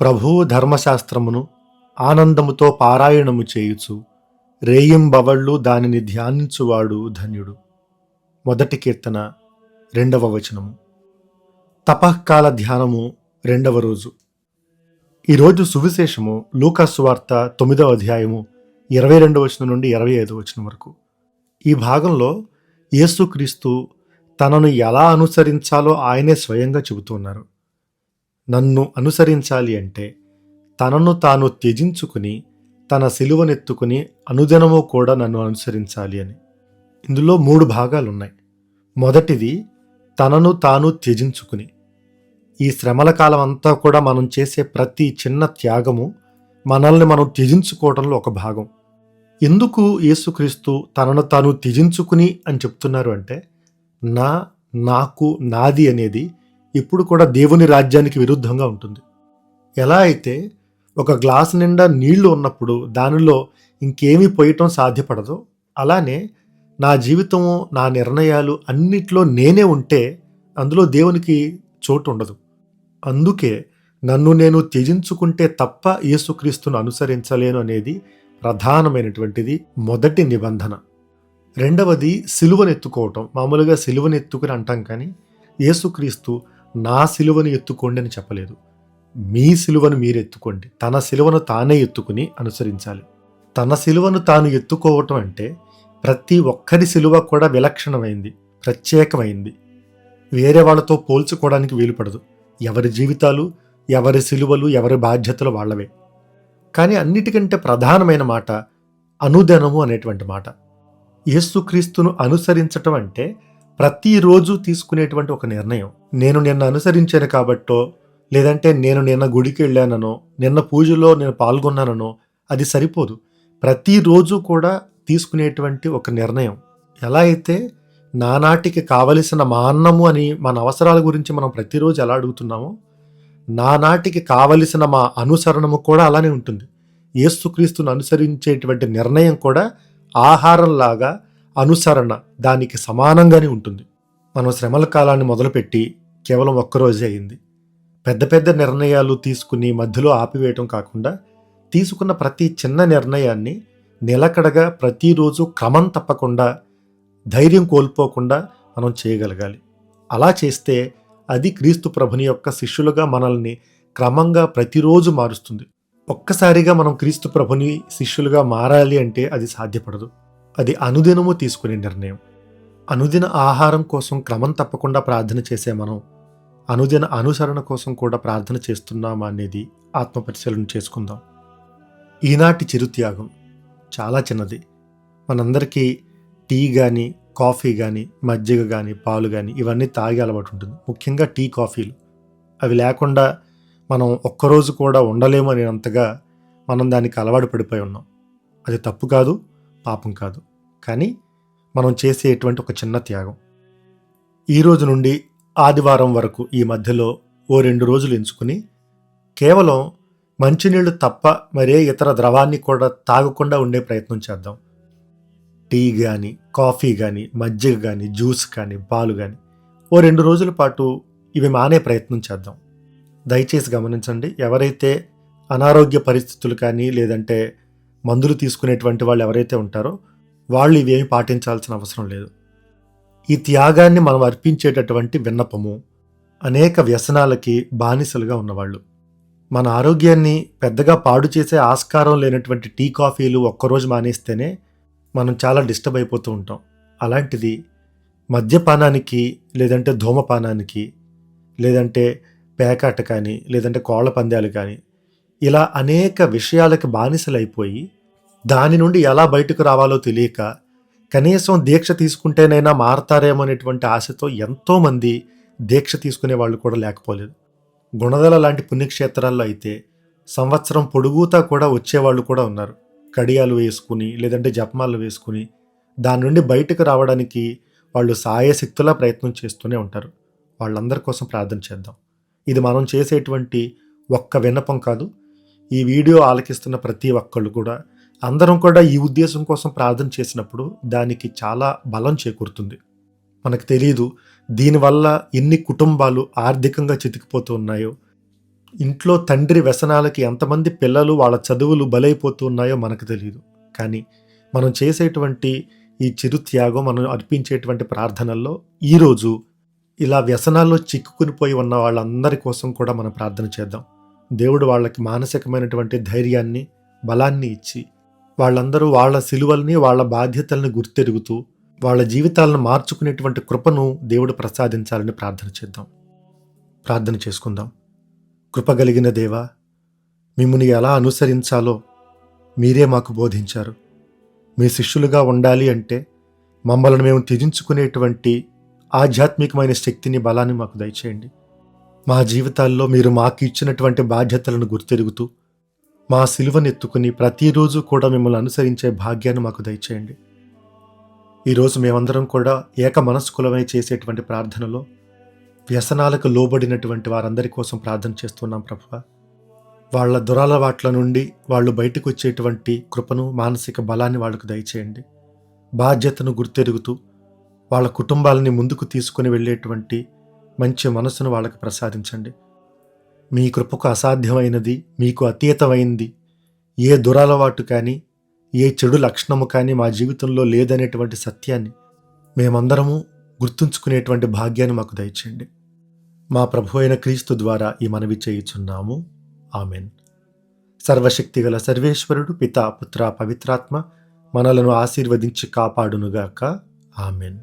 ప్రభువు ధర్మశాస్త్రమును ఆనందముతో పారాయణము చేయుచు రేయింబవళ్ళు దానిని ధ్యానించువాడు ధన్యుడు. మొదటి కీర్తన రెండవ వచనము. తపఃకాల ధ్యానము రెండవ రోజు. ఈరోజు సువిశేషము లూకాసు వార్త తొమ్మిదవ అధ్యాయము ఇరవై రెండవ వచనం నుండి ఇరవై ఐదవ వచనం వరకు. ఈ భాగంలో యేసుక్రీస్తు తనను ఎలా అనుసరించాలో ఆయనే స్వయంగా చెబుతున్నారు నన్ను అనుసరించాలి అంటే తనను తాను త్యజించుకుని తన సిలువనెత్తుకుని అనుదినము కూడా నన్ను అనుసరించాలి అని. ఇందులో మూడు భాగాలు ఉన్నాయి మొదటిది తనను తాను త్యజించుకుని. ఈ శ్రమల కాలం అంతా కూడా మనం చేసే ప్రతి చిన్న త్యాగము మనల్ని మనం త్యజించుకోవడంలో ఒక భాగం. ఎందుకు యేసుక్రీస్తు తనను తాను త్యజించుకుని అని చెప్తున్నారు అంటే నా నాకు నాది అనేది ఇప్పుడు కూడా దేవుని రాజ్యానికి విరుద్ధంగా ఉంటుంది. ఎలా అయితే ఒక గ్లాస్ నిండా నీళ్ళు ఉన్నప్పుడు దానిలో ఇంకేమీ పోయటం సాధ్యపడదో అలానే నా జీవితము నా నిర్ణయాలు అన్నిట్లో నేనే ఉంటే అందులో దేవునికి చోటు ఉండదు. అందుకే నన్ను నేను త్యజించుకుంటే తప్ప యేసుక్రీస్తును అనుసరించలేను అనేది ప్రధానమైనటువంటిది మొదటి నిబంధన. రెండవది సిలువనెత్తుకోవటం. మామూలుగా సిలువనెత్తుకుని అంటాం కానీ యేసుక్రీస్తు నా సిలువను ఎత్తుకోండి అని చెప్పలేదు. మీ సిలువను మీరు ఎత్తుకోండి. తన సిలువను తానే ఎత్తుకుని అనుసరించాలి. తన సిలువను తాను ఎత్తుకోవటం అంటే ప్రతి ఒక్కరి సిలువ కూడా విలక్షణమైంది ప్రత్యేకమైంది. వేరే వాళ్ళతో పోల్చుకోవడానికి వీలుపడదు. ఎవరి జీవితాలు ఎవరి సిలువలు ఎవరి బాధ్యతలు వాళ్ళవే. కానీ అన్నిటికంటే ప్రధానమైన మాట అనుదనము అనేటువంటి మాట. యేసుక్రీస్తును అనుసరించటం అంటే ప్రతిరోజు తీసుకునేటువంటి ఒక నిర్ణయం. నేను నిన్న అనుసరించాను కాబట్టో లేదంటే నేను నిన్న గుడికి వెళ్ళాననో నిన్న పూజలో నేను పాల్గొన్నాననో అది సరిపోదు. ప్రతిరోజు కూడా తీసుకునేటువంటి ఒక నిర్ణయం. ఎలా అయితే నానాటికి కావలసిన మా అన్నము అని మన అవసరాల గురించి మనం ప్రతిరోజు ఎలా అడుగుతున్నామో నానాటికి కావలసిన మా అనుసరణము కూడా అలానే ఉంటుంది. ఏసుక్రీస్తును అనుసరించేటువంటి నిర్ణయం కూడా ఆహారంలాగా అనుసరణ దానికి సమానంగానే ఉంటుంది. మనం శ్రమల కాలాన్ని మొదలుపెట్టి కేవలం ఒక్కరోజే అయింది. పెద్ద పెద్ద నిర్ణయాలు తీసుకుని మధ్యలో ఆపివేయటం కాకుండా తీసుకున్న ప్రతి చిన్న నిర్ణయాన్ని నిలకడగా ప్రతిరోజు క్రమం తప్పకుండా ధైర్యం కోల్పోకుండా మనం చేయగలగాలి. అలా చేస్తే అది క్రీస్తు ప్రభుని యొక్క శిష్యులుగా మనల్ని క్రమంగా ప్రతిరోజు మారుస్తుంది. ఒక్కసారిగా మనం క్రీస్తు ప్రభుని శిష్యులుగా మారాలి అంటే అది సాధ్యపడదు. అది అనుదినము తీసుకునే నిర్ణయం. అనుదిన ఆహారం కోసం క్రమం తప్పకుండా ప్రార్థన చేసే మనం అనుదిన అనుసరణ కోసం కూడా ప్రార్థన చేస్తున్నామా అనేది ఆత్మపరిశీలన చేసుకుందాం. ఈనాటి చిరుత్యాగం చాలా చిన్నది. మనందరికీ టీ కానీ కాఫీ కానీ మజ్జిగ కానీ పాలు కానీ ఇవన్నీ తాగే అలవాటు ఉంటుంది. ముఖ్యంగా టీ కాఫీలు. అవి లేకుండా మనం ఒక్కరోజు కూడా ఉండలేము అనేంతగా మనం దానికి అలవాటు పడిపోయి ఉన్నాం. అది తప్పు కాదు పాపం కాదు. కానీ మనం చేసేటువంటి ఒక చిన్న త్యాగం. ఈ రోజు నుండి ఆదివారం వరకు ఈ మధ్యలో ఓ రెండు రోజులు ఎంచుకుని కేవలం మంచినీళ్ళు తప్ప మరే ఇతర ద్రవాన్ని కూడా తాగకుండా ఉండే ప్రయత్నం చేద్దాం. టీ కానీ కాఫీ కానీ మజ్జిగ కానీ జ్యూస్ కానీ పాలు కానీ ఓ రెండు రోజుల పాటు ఇవి మానే ప్రయత్నం చేద్దాం. దయచేసి గమనించండి ఎవరైతే అనారోగ్య పరిస్థితులు కానీ లేదంటే మందులు తీసుకునేటువంటి వాళ్ళు ఎవరైతే ఉంటారో వాళ్ళు ఇవేమి పాటించాల్సిన అవసరం లేదు. ఈ త్యాగాన్ని మనం అర్పించేటటువంటి విన్నపము అనేక వ్యసనాలకి బానిసలుగా ఉన్నవాళ్ళు. మన ఆరోగ్యాన్ని పెద్దగా పాడు చేసే ఆస్కారం లేనటువంటి టీ కాఫీలు ఒక్కరోజు మానేస్తేనే మనం చాలా డిస్టర్బ్ అయిపోతూ ఉంటాం. అలాంటిది మద్యపానానికి లేదంటే ధూమపానానికి లేదంటే పేకాట కానీ లేదంటే కోళ్ళ పందాలు కానీ ఇలా అనేక విషయాలకు బానిసలైపోయి దాని నుండి ఎలా బయటకు రావాలో తెలియక కనీసం దీక్ష తీసుకుంటేనైనా మారతారేమో అనేటువంటి ఆశతో ఎంతోమంది దీక్ష తీసుకునే వాళ్ళు కూడా లేకపోలేదు. గుణదల లాంటి పుణ్యక్షేత్రాల్లో అయితే సంవత్సరం పొడుగుతా కూడా వచ్చేవాళ్ళు కూడా ఉన్నారు. కడియాలు వేసుకుని లేదంటే జపమాలు వేసుకుని దాని నుండి బయటకు రావడానికి వాళ్ళు సాయశక్తులా ప్రయత్నం చేస్తూనే ఉంటారు. వాళ్ళందరి కోసం ప్రార్థన చేద్దాం. ఇది మనం చేసేటువంటి ఒక్క విన్నపం కాదు. ఈ వీడియో ఆలకిస్తున్న ప్రతి ఒక్కళ్ళు కూడా అందరం కూడా ఈ ఉద్దేశం కోసం ప్రార్థన చేసినప్పుడు దానికి చాలా బలం చేకూరుతుంది. మనకు తెలియదు దీనివల్ల ఎన్ని కుటుంబాలు ఆర్థికంగా చితికిపోతూ ఉన్నాయో ఇంట్లో తండ్రి వ్యసనాలకి ఎంతమంది పిల్లలు వాళ్ళ చదువులు బలైపోతూ ఉన్నాయో మనకు తెలియదు కానీ మనం చేసేటువంటి ఈ చిరు త్యాగం మనం అర్పించేటువంటి ప్రార్థనల్లో ఈరోజు ఇలా వ్యసనాల్లో చిక్కుకుని పోయి ఉన్న వాళ్ళందరి కోసం కూడా మనం ప్రార్థన చేద్దాం. దేవుడు వాళ్ళకి మానసికమైనటువంటి ధైర్యాన్ని బలాన్ని ఇచ్చి వాళ్ళందరూ వాళ్ళ సిలువల్ని వాళ్ళ బాధ్యతల్ని గుర్తెరుగుతూ వాళ్ళ జీవితాలను మార్చుకునేటువంటి కృపను దేవుడు ప్రసాదించాలని ప్రార్థన చేద్దాం. ప్రార్థన చేసుకుందాం. కృపగలిగిన దేవా మిమ్మల్ని ఎలా అనుసరించాలో మీరే మాకు బోధించారు. మీ శిష్యులుగా ఉండాలి అంటే మమ్మల్ని మేము త్యజించుకునేటువంటి ఆధ్యాత్మికమైన శక్తిని బలాన్ని మాకు దయచేయండి. మా జీవితాల్లో మీరు మాకు ఇచ్చినటువంటి బాధ్యతలను గుర్తెరుగుతూ మా సిలువనెత్తుకుని ప్రతిరోజు కూడా మిమ్మల్ని అనుసరించే భాగ్యాన్ని మాకు దయచేయండి. ఈరోజు మేమందరం కూడా ఏక మనస్కులమై చేసేటువంటి ప్రార్థనలో వ్యసనాలకు లోబడినటువంటి వారందరి కోసం ప్రార్థన చేస్తున్నాం ప్రభువ. వాళ్ళ దురాలవాట్ల నుండి వాళ్ళు బయటకు వచ్చేటువంటి కృపను మానసిక బలాన్ని వాళ్ళకు దయచేయండి. బాధ్యతను గుర్తెరుగుతూ వాళ్ళ కుటుంబాలని ముందుకు తీసుకుని వెళ్ళేటువంటి మంచి మనసును వాళ్ళకి ప్రసాదించండి. మీ కృపకు అసాధ్యమైనది మీకు అతీతమైంది. ఏ దురలవాటు కానీ ఏ చెడు లక్షణము కానీ మా జీవితంలో లేదనేటువంటి సత్యాన్ని మేమందరము గుర్తుంచుకునేటువంటి భాగ్యాన్ని మాకు దయచేయండి. మా ప్రభు అయిన క్రీస్తు ద్వారా ఈ మనవి చేయుచున్నాము. ఆమెన్. సర్వశక్తిగల సర్వేశ్వరుడు పితా పుత్ర పవిత్రాత్మ మనలను ఆశీర్వదించి కాపాడునుగాక. ఆమెన్.